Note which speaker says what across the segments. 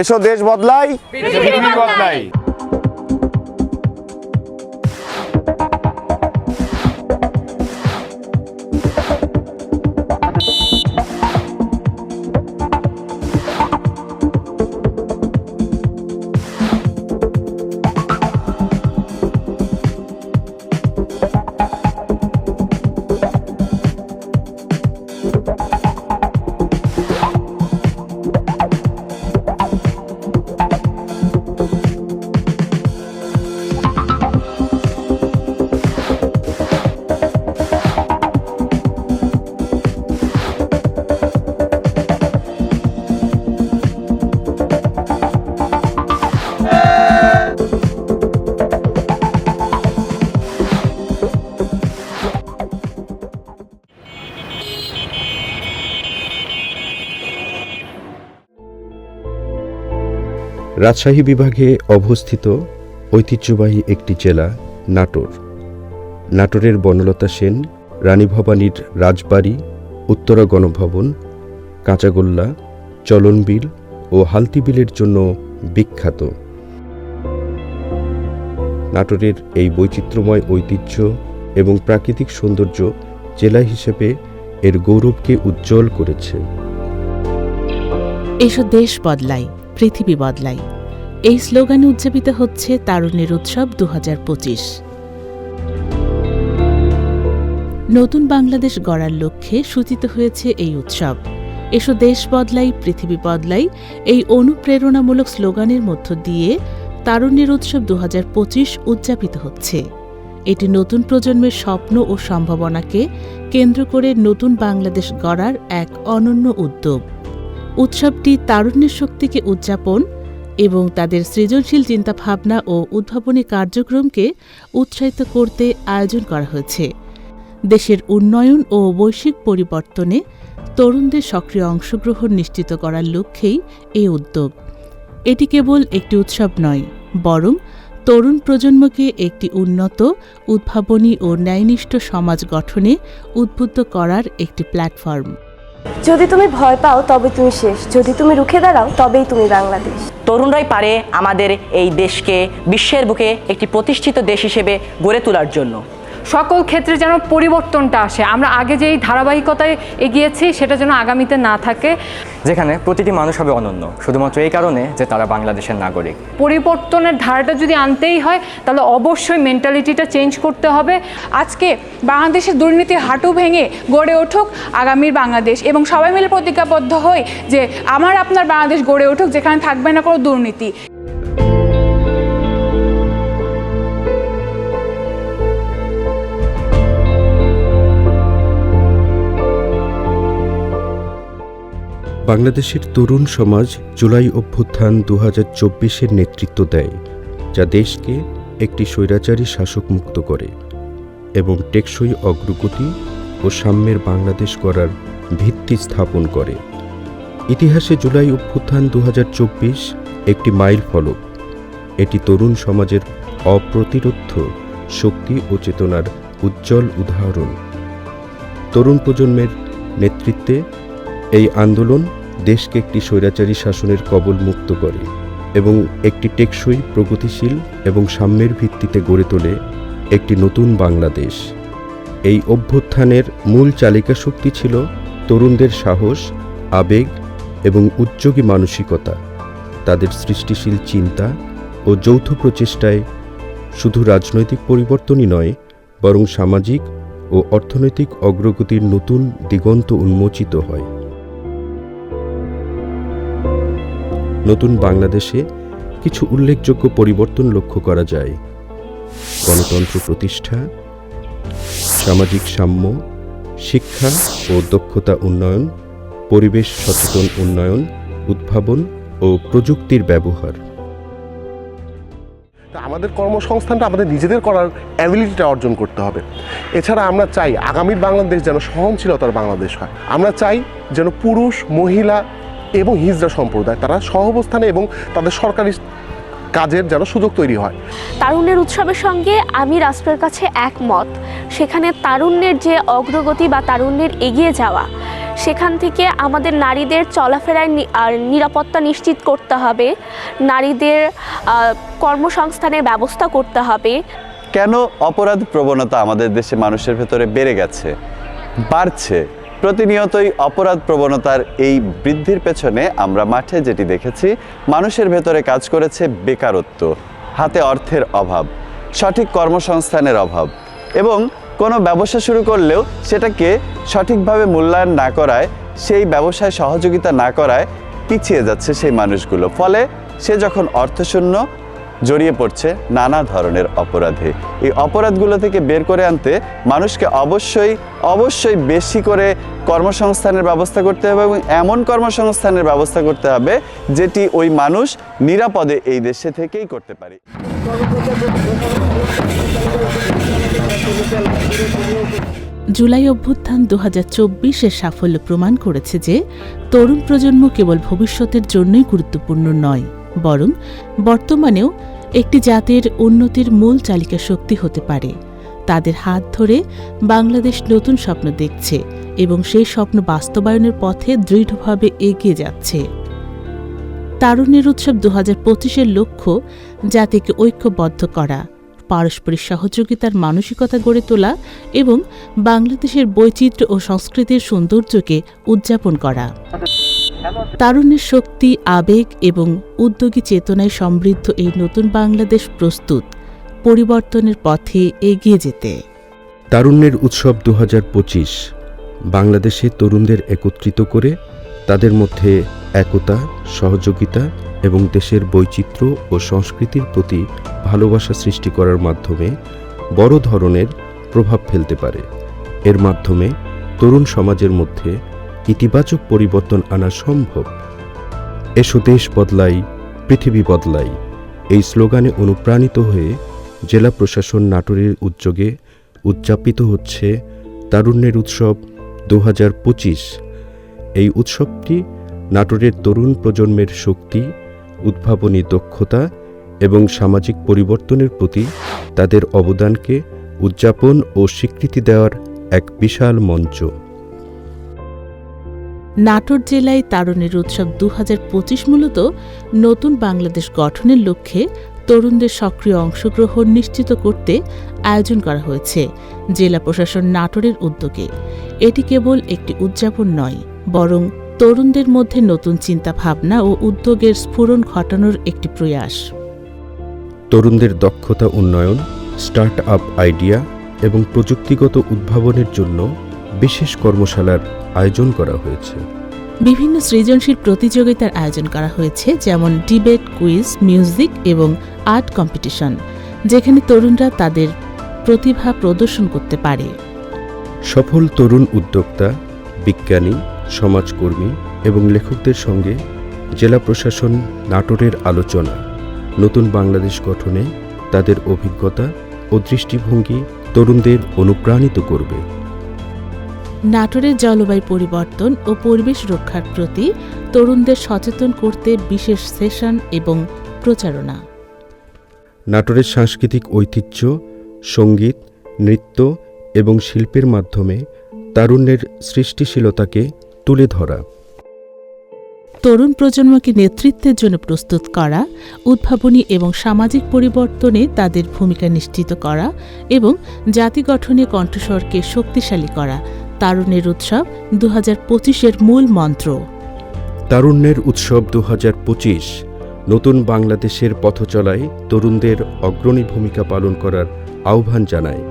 Speaker 1: এসো দেশ বদলাই।
Speaker 2: পৃথিবী বদলাই।
Speaker 3: রাজশাহী বিভাগে অবস্থিত ঐতিহ্যবাহী একটি জেলা নাটোর। নাটোরের বনলতা সেন রানী ভবানীর রাজবাড়ি, উত্তরা গণভবন, কাঁচাগোল্লা, চলনবিল ও হালতিবিলের জন্য বিখ্যাত। নাটোরের এই বৈচিত্র্যময় ঐতিহ্য এবং প্রাকৃতিক সৌন্দর্য জেলা হিসেবে এর গৌরবকে উজ্জ্বল করেছে।
Speaker 4: এসো দেশ বদলাই। পৃথিবী বদলাই। এই স্লোগানে উদযাপিত হচ্ছে তারুণ্যের উৎসব দু হাজার পঁচিশ। নতুন বাংলাদেশ গড়ার লক্ষ্যে সূচিত হয়েছে এই উৎসব। এসো দেশ বদলাই, পৃথিবী বদলাই এই অনুপ্রেরণামূলক স্লোগানের মধ্য দিয়ে তারুণ্যের উৎসব দু উদযাপিত হচ্ছে। এটি নতুন প্রজন্মের স্বপ্ন ও সম্ভাবনাকে কেন্দ্র করে নতুন বাংলাদেশ গড়ার এক অনন্য উদ্যোগ। উৎসবটি তারুণ্যের শক্তিকে উদযাপন এবং তাদের সৃজনশীল চিন্তাভাবনা ও উদ্ভাবনী কার্যক্রমকে উৎসাহিত করতে আয়োজন করা হয়েছে। দেশের উন্নয়ন ও বৈশ্বিক পরিবর্তনে তরুণদের সক্রিয় অংশগ্রহণ নিশ্চিত করার লক্ষ্যেই এই উদ্যোগ। এটি কেবল একটি উৎসব নয়, বরং তরুণ প্রজন্মকে একটি উন্নত, উদ্ভাবনী ও ন্যায়নিষ্ঠ সমাজ গঠনে উদ্বুদ্ধ করার একটি প্ল্যাটফর্ম।
Speaker 5: যদি তুমি ভয় পাও, তবে তুমি শেষ। যদি তুমি রুখে দাঁড়াও, তবেই তুমি বাংলাদেশ।
Speaker 6: তরুণরাই পারে আমাদের এই দেশকে, বিশ্বের বুকে একটি প্রতিষ্ঠিত দেশ হিসেবে গড়ে তোলার জন্য।
Speaker 2: সকল ক্ষেত্রে যেন পরিবর্তনটা আসে। আমরা আগে যেই ধারাবাহিকতায় এগিয়েছি সেটা যেন আগামীতে না থাকে।
Speaker 7: যেখানে প্রতিটি মানুষ হবে অনন্য শুধুমাত্র এই কারণে যে তারা বাংলাদেশের নাগরিক।
Speaker 2: পরিবর্তনের ধারাটা যদি আনতেই হয় তাহলে অবশ্যই মেন্টালিটিটা চেঞ্জ করতে হবে।
Speaker 8: আজকে বাংলাদেশের দুর্নীতি হাঁটু ভেঙে গড়ে উঠুক আগামীর বাংলাদেশ এবং সবাই মিলে প্রতিজ্ঞাবদ্ধ হই যে আমার আপনার বাংলাদেশ গড়ে উঠুক যেখানে থাকবে না কোনো দুর্নীতি।
Speaker 3: বাংলাদেশের তরুণ সমাজ জুলাই অভ্যুত্থান দু হাজার নেতৃত্ব দেয়, যা দেশকে একটি স্বৈরাচারী শাসক মুক্ত করে এবং টেকসই অগ্রগতি ও সাম্যের বাংলাদেশ করার ভিত্তি স্থাপন করে। ইতিহাসে জুলাই অভ্যুত্থান দু হাজার চব্বিশ একটি মাইল ফলক। এটি তরুণ সমাজের অপ্রতিরোধ্য শক্তি ও চেতনার উজ্জ্বল উদাহরণ। তরুণ প্রজন্মের নেতৃত্বে এই আন্দোলন দেশকে একটি স্বৈরাচারী শাসনের কবল মুক্ত করে এবং একটি টেকসই, প্রগতিশীল এবং সাম্যের ভিত্তিতে গড়ে তোলে একটি নতুন বাংলাদেশ। এই অভ্যুত্থানের মূল চালিকা শক্তি ছিল তরুণদের সাহস, আবেগ এবং উদ্যোগী মানসিকতা। তাদের সৃষ্টিশীল চিন্তা ও যৌথ প্রচেষ্টায় শুধু রাজনৈতিক পরিবর্তনই নয়, বরং সামাজিক ও অর্থনৈতিক অগ্রগতির নতুন দিগন্ত উন্মোচিত হয়। নতুন বাংলাদেশে কিছু উল্লেখযোগ্য পরিবর্তন লক্ষ্য করা যায়। গণতন্ত্র প্রতিষ্ঠা, সামাজিক সাম্য, শিক্ষা ও দক্ষতা উন্নয়ন, পরিবেশ সচেতন উন্নয়ন, উদ্ভাবন ও প্রযুক্তির ব্যবহার।
Speaker 9: আমাদের কর্মসংস্থানটা আমাদের নিজেদের করার অ্যাবিলিটিটা অর্জন করতে হবে। এছাড়া আমরা চাই আগামীর বাংলাদেশ যেন সহনশীলতার বাংলাদেশ হয়। আমরা চাই যেন পুরুষ, মহিলা এবং হিজড়া সম্প্রদায় তারা সহবস্থানে এবং তাদের সরকারি কাজের যেন সুযোগ তৈরি হয়।
Speaker 5: তারুণ্যের উৎসবের সঙ্গে আমি রাষ্ট্রের কাছে একমত। সেখানে তারুণ্যের যে অগ্রগতি বা তারুণ্যের এগিয়ে যাওয়া
Speaker 1: সেখান থেকে আমাদের নারীদের চলাফেরায় নি- আর নিরাপত্তা নিশ্চিত করতে হবে নারীদের কর্মসংস্থানের ব্যবস্থা করতে হবে।
Speaker 10: কেন অপরাধ প্রবণতা আমাদের দেশে মানুষের ভেতরে বেড়ে গেছে বাড়ছে? প্রতিনিয়তই অপরাধ প্রবণতার এই বৃদ্ধির পেছনে আমরা মাঠে যেটি দেখেছি, মানুষের ভেতরে কাজ করেছে বেকারত্ব, হাতে অর্থের অভাব, সঠিক কর্মসংস্থানের অভাব এবং কোনো ব্যবসা শুরু করলেও সেটাকে সঠিকভাবে মূল্যায়ন না করায়, সেই ব্যবসায় সহযোগিতা না করায় পিছিয়ে যাচ্ছে সেই মানুষগুলো। ফলে সে যখন অর্থশূন্য জড়িয়ে পড়ছে নানা ধরনের অপরাধে। এই অপরাধগুলো থেকে বের করে আনতে মানুষকে অবশ্যই অবশ্যই বেশি করে কর্মসংস্থানের ব্যবস্থা করতে হবে এবং এমন কর্মসংস্থানের ব্যবস্থা করতে হবে যেটি ওই মানুষ নিরাপদে এই দেশে থেকেই করতে পারে।
Speaker 4: জুলাই অভ্যুত্থান দু হাজার চব্বিশের সাফল্য প্রমাণ করেছে যে তরুণ প্রজন্ম কেবল ভবিষ্যতের জন্যই গুরুত্বপূর্ণ নয়। বরং বর্তমানেও একটি জাতির উন্নতির মূল চালিকা শক্তি হতে পারে। তাদের হাত ধরে বাংলাদেশ নতুন স্বপ্ন দেখছে এবং সেই স্বপ্ন বাস্তবায়নের পথে দৃঢ়ভাবে এগিয়ে যাচ্ছে। তারুণ্যের উৎসব দু হাজার পঁচিশের লক্ষ্য জাতিকে ঐক্যবদ্ধ করা, পারস্পরিক সহযোগিতার মানসিকতা গড়ে তোলা এবং বাংলাদেশের বৈচিত্র্য ও সংস্কৃতির সৌন্দর্যকে উদযাপন করা। তারুণ্যের শক্তি, আবেগ এবং উদ্যোগী চেতনায় সমৃদ্ধ এই নতুন বাংলাদেশ প্রস্তুত পরিবর্তনের পথে এগিয়ে যেতে।
Speaker 3: তারুণ্যের উৎসব দু বাংলাদেশে তরুণদের একত্রিত করে তাদের মধ্যে একতা, সহযোগিতা এবং দেশের বৈচিত্র্য ও সংস্কৃতির প্রতি ভালোবাসা সৃষ্টি করার মাধ্যমে বড় ধরনের প্রভাব ফেলতে পারে। এর মাধ্যমে তরুণ সমাজের মধ্যে ইতিবাচক পরিবর্তন আনা সম্ভব। এসো দেশ বদলাই, পৃথিবী বদলাই। এই স্লোগানে অনুপ্রাণিত হয়ে জেলা প্রশাসন নাটোরের উদ্যোগে উদযাপিত হচ্ছে তারুণ্যের উৎসব দু হাজার পঁচিশ। এই উৎসবটি নাটোরের তরুণ প্রজন্মের শক্তি, উদ্ভাবনী দক্ষতা এবং সামাজিক পরিবর্তনের প্রতি তাদের অবদানকে উদযাপন ও স্বীকৃতি দেওয়ার এক বিশাল মঞ্চ।
Speaker 4: নাটোর জেলায় তারুণের উৎসব দু হাজার পঁচিশ মূলত নতুন বাংলাদেশ গঠনের লক্ষ্যে তরুণদের সক্রিয় অংশগ্রহণ নিশ্চিত করতে আয়োজন করা হয়েছে জেলা প্রশাসন নাটোরের উদ্যোগে। এটি কেবল একটি উদযাপন নয়, বরং তরুণদের মধ্যে নতুন চিন্তা ভাবনা ও উদ্যোগের স্ফুরণ ঘটানোর একটি প্রয়াস।
Speaker 3: তরুণদের দক্ষতা উন্নয়ন স্টার্ট আপ আইডিয়া এবং প্রযুক্তিগত উদ্ভাবনের জন্য বিশেষ কর্মশালার আয়োজন করা হয়েছে।
Speaker 4: বিভিন্ন সৃজনশীল প্রতিযোগিতার আয়োজন করা হয়েছে যেমন ডিবেট কুইজ মিউজিক এবং আর্ট কম্পিটিশন যেখানে তরুণরা তাদের প্রতিভা প্রদর্শন করতে পারে।
Speaker 3: সফল তরুণ উদ্যোক্তা বিজ্ঞানী সমাজকর্মী এবং লেখকদের সঙ্গে জেলা প্রশাসন নাটোরের আলোচনা নতুন বাংলাদেশ গঠনে তাদের অভিজ্ঞতা ও দৃষ্টিভঙ্গি তরুণদের অনুপ্রাণিত করবে।
Speaker 4: নাটোরের জলবায়ু পরিবর্তন ও পরিবেশ রক্ষার প্রতি তরুণদের সচেতন করতে বিশেষ সেশন এবং প্রচারণা।
Speaker 3: নাটোরের সাংস্কৃতিক ঐতিহ্য সংগীত নৃত্য এবং শিল্পের মাধ্যমে তারুণ্যের সৃষ্টিশীলতাকে তুলে ধরা।
Speaker 4: তরুণ প্রজন্মকে নেতৃত্বের জন্য প্রস্তুত করা উদ্ভাবনী এবং সামাজিক পরিবর্তনে তাদের ভূমিকা নিশ্চিত করা এবং জাতি গঠনে কণ্ঠস্বরকে শক্তিশালী করা তারুণের উৎসব দু হাজার মূল মন্ত্র।
Speaker 3: তারুণ্যের উৎসব দু হাজার পঁচিশ, নতুন বাংলাদেশের পথচলায় তরুণদের অগ্রণী ভূমিকা পালন করার আহ্বান জানায়।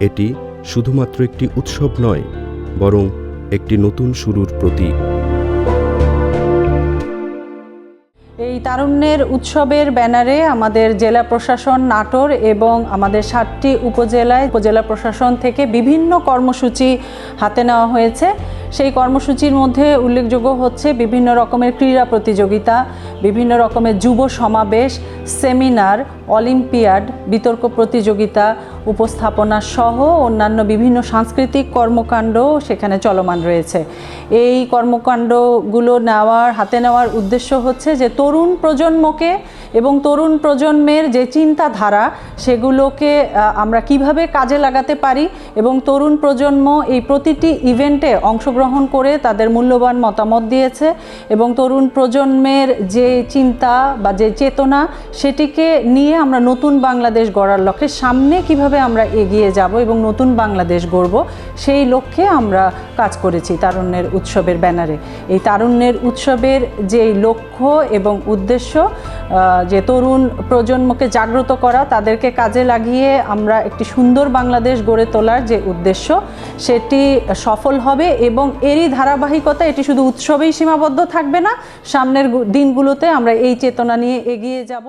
Speaker 3: এটি শুধুমাত্র একটি উৎসব নয়, বরং একটি নতুন শুরুর প্রতীক।
Speaker 11: এই তারুণ্যের উৎসবের ব্যানারে আমাদের জেলা প্রশাসন নাটোর এবং আমাদের সাতটি উপজেলায় উপজেলা প্রশাসন থেকে বিভিন্ন কর্মসূচি হাতে নেওয়া হয়েছে। সেই কর্মসূচির মধ্যে উল্লেখযোগ্য হচ্ছে বিভিন্ন রকমের ক্রীড়া প্রতিযোগিতা বিভিন্ন রকমের যুব সমাবেশ, সেমিনার, অলিম্পিয়াড, বিতর্ক প্রতিযোগিতা, উপস্থাপনা সহ অন্যান্য বিভিন্ন সাংস্কৃতিক কর্মকাণ্ড সেখানে চলমান রয়েছে। এই কর্মকাণ্ডগুলো নেওয়ার, হাতে নেওয়ার উদ্দেশ্য হচ্ছে যে তরুণ প্রজন্মকে এবং তরুণ প্রজন্মের যে চিন্তাধারা সেগুলোকে আমরা কীভাবে কাজে লাগাতে পারি এবং তরুণ প্রজন্ম এই প্রতিটি ইভেন্টে অংশগ্রহণ করে তাদের মূল্যবান মতামত দিয়েছে এবং তরুণ প্রজন্মের যে চিন্তা বা যে চেতনা সেটিকে নিয়ে আমরা নতুন বাংলাদেশ গড়ার লক্ষ্যে সামনে কীভাবে আমরা এগিয়ে যাব এবং নতুন বাংলাদেশ গড়ব, সেই লক্ষ্যে আমরা কাজ করেছি তারুণ্যের উৎসবের ব্যানারে। এই তারুণ্যের উৎসবের যে লক্ষ্য এবং উদ্দেশ্য যে তরুণ প্রজন্মকে জাগ্রত করা, তাদেরকে কাজে লাগিয়ে আমরা একটি সুন্দর বাংলাদেশ গড়ে তোলার যে উদ্দেশ্য, সেটি সফল হবে এবং এরই ধারাবাহিকতা, এটি শুধু উৎসবেই সীমাবদ্ধ থাকবে না, সামনের দিনগুলোতে আমরা এই চেতনা নিয়ে এগিয়ে যাব।